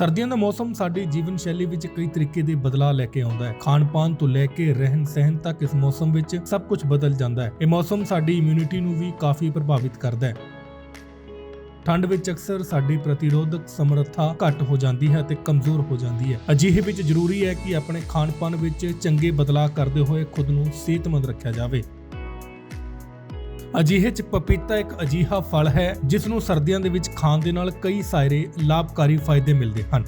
ਸਰਦੀਆਂ ਦਾ ਮੌਸਮ ਸਾਡੀ ਜੀਵਨ ਸ਼ੈਲੀ ਵਿੱਚ ਕਈ ਤਰੀਕੇ ਦੇ ਬਦਲਾਅ ਲੈ ਕੇ ਆਉਂਦਾ ਹੈ। ਖਾਣ-ਪਾਨ ਤੋਂ ਲੈ ਕੇ ਰਹਿਣ ਸਹਿਣ ਤੱਕ ਇਸ ਮੌਸਮ ਵਿੱਚ ਸਭ ਕੁਝ ਬਦਲ ਜਾਂਦਾ ਹੈ। ਇਹ ਮੌਸਮ ਸਾਡੀ ਇਮਿਊਨਿਟੀ ਨੂੰ ਵੀ ਕਾਫੀ ਪ੍ਰਭਾਵਿਤ ਕਰਦਾ ਹੈ। ਠੰਡ ਵਿੱਚ ਅਕਸਰ ਸਾਡੀ ਪ੍ਰਤੀਰੋਧਕ ਸਮਰੱਥਾ ਘੱਟ ਹੋ ਜਾਂਦੀ ਹੈ ਅਤੇ ਕਮਜ਼ੋਰ ਹੋ ਜਾਂਦੀ ਹੈ। ਅਜਿਹੇ ਵਿੱਚ ਜ਼ਰੂਰੀ ਹੈ ਕਿ ਆਪਣੇ ਖਾਣ-ਪਾਨ ਵਿੱਚ ਚੰਗੇ ਬਦਲਾਅ ਕਰਦੇ ਹੋਏ ਖੁਦ ਨੂੰ ਸਿਹਤਮੰਦ ਰੱਖਿਆ ਜਾਵੇ। ਅਜਿਹੇ ਚ ਪਪੀਤਾ ਇੱਕ ਅਜੀਹਾ ਫਲ ਹੈ ਜਿਸ ਨੂੰ ਸਰਦੀਆਂ ਦੇ ਵਿੱਚ ਖਾਣ ਦੇ ਨਾਲ ਕਈ ਸਾਰੇ ਲਾਭਕਾਰੀ ਫਾਇਦੇ ਮਿਲਦੇ ਹਨ।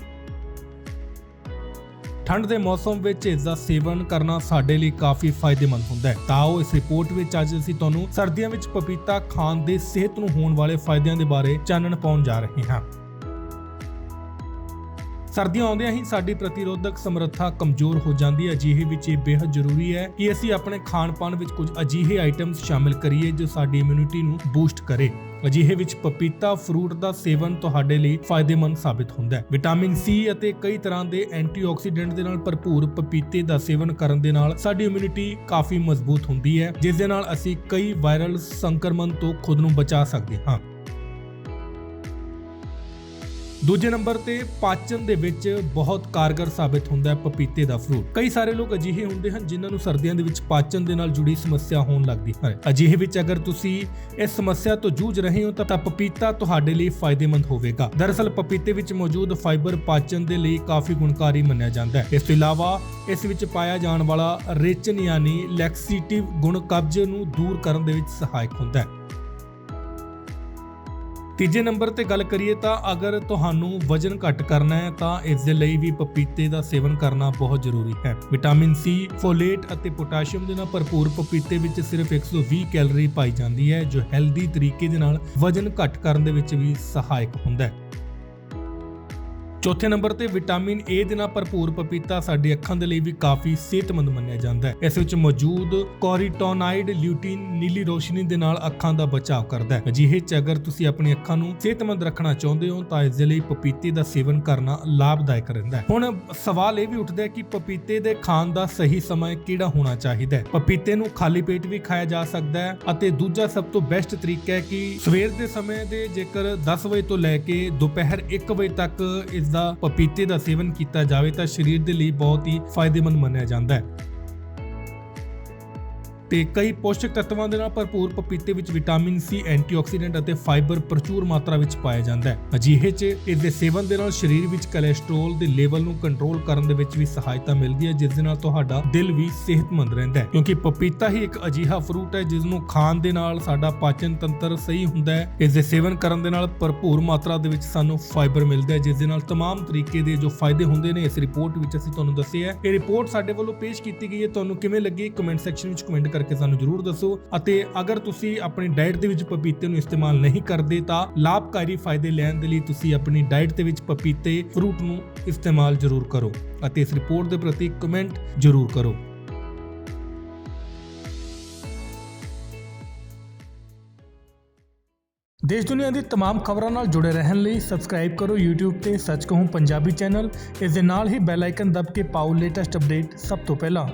ਠੰਡ ਦੇ ਮੌਸਮ ਵਿੱਚ ਇਸ ਦਾ ਸੇਵਨ ਕਰਨਾ ਸਾਡੇ ਲਈ ਕਾਫੀ ਫਾਇਦੇਮੰਦ ਹੁੰਦਾ ਹੈ। ਤਾਂ ਉਹ ਇਸ ਰਿਪੋਰਟ ਵਿੱਚ ਅੱਜ ਅਸੀਂ ਤੁਹਾਨੂੰ ਸਰਦੀਆਂ ਵਿੱਚ ਪਪੀਤਾ ਖਾਣ ਦੇ ਸਿਹਤ ਨੂੰ ਹੋਣ ਵਾਲੇ ਫਾਇਦਿਆਂ ਦੇ ਬਾਰੇ ਚਾਨਣ ਪਾਉਣ ਜਾ ਰਹੇ ਹਾਂ। ਸਰਦੀਆਂ ਆਉਂਦਿਆਂ ਹੀ ਸਾਡੀ ਪ੍ਰਤੀਰੋਧਕ ਸਮਰੱਥਾ ਕਮਜ਼ੋਰ ਹੋ ਜਾਂਦੀ ਹੈ। ਅਜਿਹੇ ਵਿੱਚ ਇਹ ਬੇहद ਜ਼ਰੂਰੀ ਹੈ ਕਿ ਅਸੀਂ ਆਪਣੇ ਖਾਣ ਪਾਣ ਵਿੱਚ ਕੁਝ ਅਜਿਹੇ ਆਈਟਮਸ ਸ਼ਾਮਿਲ ਕਰੀਏ ਜੋ ਸਾਡੀ ਇਮਿਊਨਿਟੀ ਨੂੰ ਬੂਸਟ ਕਰੇ। ਅਜਿਹੇ ਵਿੱਚ ਪਪੀਤਾ ਫਰੂਟ ਦਾ ਸੇਵਨ ਤੁਹਾਡੇ ਲਈ ਫਾਇਦੇਮੰਦ ਸਾਬਿਤ ਹੁੰਦਾ ਹੈ। ਵਿਟਾਮਿਨ ਸੀ ਅਤੇ ਕਈ ਤਰ੍ਹਾਂ ਦੇ ਐਂਟੀਆਕਸੀਡੈਂਟ ਦੇ ਨਾਲ ਭਰਪੂਰ ਪਪੀਤੇ ਦਾ ਸੇਵਨ ਕਰਨ ਦੇ ਨਾਲ ਸਾਡੀ ਇਮਿਊਨਿਟੀ ਕਾਫੀ ਮਜ਼ਬੂਤ ਹੁੰਦੀ ਹੈ। ਜਿਸ ਦੇ ਨਾਲ ਅਸੀਂ ਕਈ ਵਾਇਰਲ ਸੰਕਰਮਣ ਤੋਂ ਖੁਦ ਨੂੰ ਬਚਾ ਸਕਦੇ ਹਾਂ। ਦੂਜੇ ਨੰਬਰ ਤੇ ਪਾਚਨ ਦੇ ਵਿੱਚ ਬਹੁਤ ਕਾਰਗਰ ਸਾਬਿਤ ਹੁੰਦਾ ਹੈ ਪਪੀਤੇ ਦਾ ਫਰੂਟ ਕਈ ਸਾਰੇ ਲੋਕ ਅਜਿਹੇ ਹੁੰਦੇ ਹਨ ਜਿਨ੍ਹਾਂ ਨੂੰ ਸਰਦੀਆਂ ਦੇ ਵਿੱਚ ਪਾਚਨ ਦੇ ਨਾਲ ਜੁੜੀ ਸਮੱਸਿਆ ਹੋਣ ਲੱਗਦੀ ਹੈ। ਅਜਿਹੇ ਵਿੱਚ ਅਗਰ ਤੁਸੀਂ ਇਸ ਸਮੱਸਿਆ ਤੋਂ ਜੂਝ ਰਹੇ ਹੋ ਤਾਂ ਪਪੀਤਾ ਤੁਹਾਡੇ ਲਈ ਫਾਇਦੇਮੰਦ ਹੋਵੇਗਾ। ਦਰਅਸਲ ਪਪੀਤੇ ਵਿੱਚ ਮੌਜੂਦ ਫਾਈਬਰ ਪਾਚਨ ਦੇ ਲਈ ਕਾਫੀ ਗੁਣਕਾਰੀ ਮੰਨਿਆ ਜਾਂਦਾ ਹੈ। ਇਸ ਤੋਂ ਇਲਾਵਾ ਇਸ ਵਿੱਚ ਪਾਇਆ ਜਾਣ ਵਾਲਾ ਰੇਚਨ ਯਾਨੀ ਲੈਕਸੀਟਿਵ ਗੁਣ ਕਬਜ਼ ਨੂੰ ਦੂਰ ਕਰਨ ਦੇ ਵਿੱਚ ਸਹਾਇਕ ਹੁੰਦਾ ਹੈ। ਤੀਜੇ ਨੰਬਰ ਤੇ ਗੱਲ ਕਰੀਏ ਤਾਂ ਅਗਰ ਤੁਹਾਨੂੰ ਵਜਨ ਘੱਟ ਕਰਨਾ ਹੈ ਤਾਂ ਇਸ ਦੇ ਲਈ ਵੀ ਪਪੀਤੇ ਦਾ ਸੇਵਨ ਕਰਨਾ ਬਹੁਤ ਜ਼ਰੂਰੀ ਹੈ। ਵਿਟਾਮਿਨ ਸੀ, ਫੋਲੇਟ ਅਤੇ ਪੋਟਾਸ਼ੀਅਮ ਦੇ ਨਾਲ ਭਰਪੂਰ ਪਪੀਤੇ ਵਿੱਚ ਸਿਰਫ 120 ਕੈਲਰੀ ਪਾਈ ਜਾਂਦੀ ਹੈ, ਜੋ ਹੈਲਦੀ ਤਰੀਕੇ ਦੇ ਨਾਲ ਵਜਨ ਘੱਟ ਕਰਨ ਦੇ ਵਿੱਚ ਵੀ ਸਹਾਇਕ ਹੁੰਦਾ ਹੈ। ਚੌਥੇ ਨੰਬਰ ਤੇ ਵਿਟਾਮਿਨ ਏ ਦੇ ਨਾਲ ਭਰਪੂਰ ਪਪੀਤਾ ਸਾਡੀ ਅੱਖਾਂ ਦੇ ਲਈ ਵੀ ਕਾਫੀ ਸਿਹਤਮੰਦ ਮੰਨਿਆ ਜਾਂਦਾ ਹੈ। ਇਸ ਵਿੱਚ ਮੌਜੂਦ ਕੋਰੀਟੋਨਾਈਡ ਲਿਊਟਿਨ ਨੀਲੀ ਰੋਸ਼ਨੀ ਦੇ ਨਾਲ ਅੱਖਾਂ ਦਾ ਬਚਾਅ ਕਰਦਾ ਹੈ। ਅਜਿਹੇ ਚ ਅਗਰ ਤੁਸੀਂ ਆਪਣੀ ਅੱਖਾਂ ਨੂੰ ਸਿਹਤਮੰਦ ਰੱਖਣਾ ਚਾਹੁੰਦੇ ਹੋ, ਤਾਂ ਇਸ ਦੇ ਲਈ ਪਪੀਤੇ ਦਾ ਸੇਵਨ ਕਰਨਾ ਲਾਭਦਾਇਕ ਰਹਿੰਦਾ ਹੈ। ਹੁਣ ਸਵਾਲ ਇਹ ਵੀ ਉੱਠਦਾ ਹੈ ਕਿ ਪਪੀਤੇ ਦੇ ਖਾਣ ਦਾ ਸਹੀ ਸਮਾਂ ਕਿਹੜਾ ਹੋਣਾ ਚਾਹੀਦਾ ਹੈ? ਪਪੀਤੇ ਨੂੰ ਖਾਲੀ ਪੇਟ ਵੀ ਖਾਇਆ ਜਾ ਸਕਦਾ ਹੈ ਅਤੇ ਦੂਜਾ ਸਭ ਤੋਂ ਬੈਸਟ ਤਰੀਕਾ ਹੈ ਕਿ ਸਵੇਰ ਦੇ ਸਮੇਂ ਦੇ ਜੇਕਰ 10 ਵਜੇ ਤੋਂ ਲੈ ਕੇ ਦੁਪਹਿਰ 1 ਵਜੇ ਤੱਕ ਇਸ ਦਾ ਪਪੀਤੇ ਦਾ ਸੇਵਨ ਕੀਤਾ ਜਾਵੇ ਤਾਂ ਸਰੀਰ ਦੇ ਲਈ ਬਹੁਤ ਹੀ ਫਾਇਦੇਮੰਦ ਮੰਨਿਆ ਜਾਂਦਾ ਹੈ। ਤੇ ਕਈ ਪੋਸ਼ਕ ਤੱਤਾਂ ਦੇ ਨਾਲ ਭਰਪੂਰ ਪਪੀਤੇ ਵਿੱਚ ਵਿਟਾਮਿਨ ਸੀ ਐਂਟੀਆਕਸੀਡੈਂਟ ਅਤੇ ਫਾਈਬਰ ਪ੍ਰਚੁਰ ਮਾਤਰਾ ਵਿੱਚ ਪਾਇਆ ਜਾਂਦਾ ਹੈ ਅਜਿਹੇ 'ਚ ਇਸ ਦੇ ਸੇਵਨ ਦੇ ਨਾਲ ਸਰੀਰ ਵਿੱਚ ਕੋਲੇਸਟ੍ਰੋਲ ਦੇ ਲੈਵਲ ਨੂੰ ਕੰਟਰੋਲ ਕਰਨ ਦੇ ਵਿੱਚ ਵੀ ਸਹਾਇਤਾ ਮਿਲਦੀ ਹੈ ਜਿਸ ਦੇ ਨਾਲ ਤੁਹਾਡਾ ਦਿਲ ਵੀ ਸਿਹਤਮੰਦ ਰਹਿੰਦਾ ਹੈ ਕਿਉਂਕਿ ਪਪੀਤਾ ਹੀ ਇੱਕ ਅਜਿਹਾ ਫਰੂਟ ਹੈ ਜਿਸ ਨੂੰ ਖਾਣ ਦੇ ਨਾਲ ਸਾਡਾ ਪਾਚਨ ਤੰਤਰ ਸਹੀ ਹੁੰਦਾ ਹੈ ਇਸ ਦੇ ਸੇਵਨ ਕਰਨ ਦੇ ਨਾਲ ਭਰਪੂਰ ਮਾਤਰਾ ਦੇ ਵਿੱਚ ਸਾਨੂੰ ਫਾਈਬਰ ਮਿਲਦਾ ਹੈ ਜਿਸ ਦੇ ਨਾਲ तमाम ਤਰੀਕੇ ਦੇ ਜੋ ਫਾਇਦੇ ਹੁੰਦੇ ਨੇ ਇਸ ਰਿਪੋਰਟ ਵਿੱਚ ਅਸੀਂ ਤੁਹਾਨੂੰ ਦੱਸੇ ਹੈ ਇਹ ਰਿਪੋਰਟ ਸਾਡੇ ਵੱਲੋਂ ਪੇਸ਼ ਕੀਤੀ ਗਈ ਹੈ ਤੁਹਾਨੂੰ ਕਿਵੇਂ ਲੱਗੀ ਕਮੈਂਟ ਸੈਕਸ਼ਨ ਵਿੱਚ ਕਮੈਂਟ ਕਰਕੇ ਸਾਨੂੰ ਜਰੂਰ ਦੱਸੋ ਅਤੇ ਅਗਰ ਤੁਸੀਂ ਆਪਣੀ ਡਾਈਟ ਦੇ ਵਿੱਚ ਪਪੀਤੇ ਨੂੰ ਇਸਤੇਮਾਲ ਨਹੀਂ ਕਰਦੇ ਤਾਂ ਲਾਭਕਾਰੀ ਫਾਇਦੇ ਲੈਣ ਦੇ ਲਈ ਤੁਸੀਂ ਆਪਣੀ ਡਾਈਟ ਦੇ ਵਿੱਚ ਪਪੀਤੇ ਫਰੂਟ ਨੂੰ ਇਸਤੇਮਾਲ ਜਰੂਰ ਕਰੋ ਅਤੇ ਇਸ ਰਿਪੋਰਟ ਦੇ ਪ੍ਰਤੀ ਕਮੈਂਟ ਜਰੂਰ ਕਰੋ ਦੇਸ਼ ਦੁਨੀਆ ਦੀ तमाम ਖਬਰਾਂ ਨਾਲ ਜੁੜੇ ਰਹਿਣ ਲਈ ਸਬਸਕ੍ਰਾਈਬ ਕਰੋ YouTube ਤੇ ਸੱਚ ਕਹੂੰ ਪੰਜਾਬੀ ਚੈਨਲ ਇਸ ਦੇ ਨਾਲ ਹੀ ਬੈਲ ਆਈਕਨ ਦਬ ਕੇ ਪਾਓ ਲੇਟੈਸਟ ਅਪਡੇਟ ਸਭ ਤੋਂ ਪਹਿਲਾਂ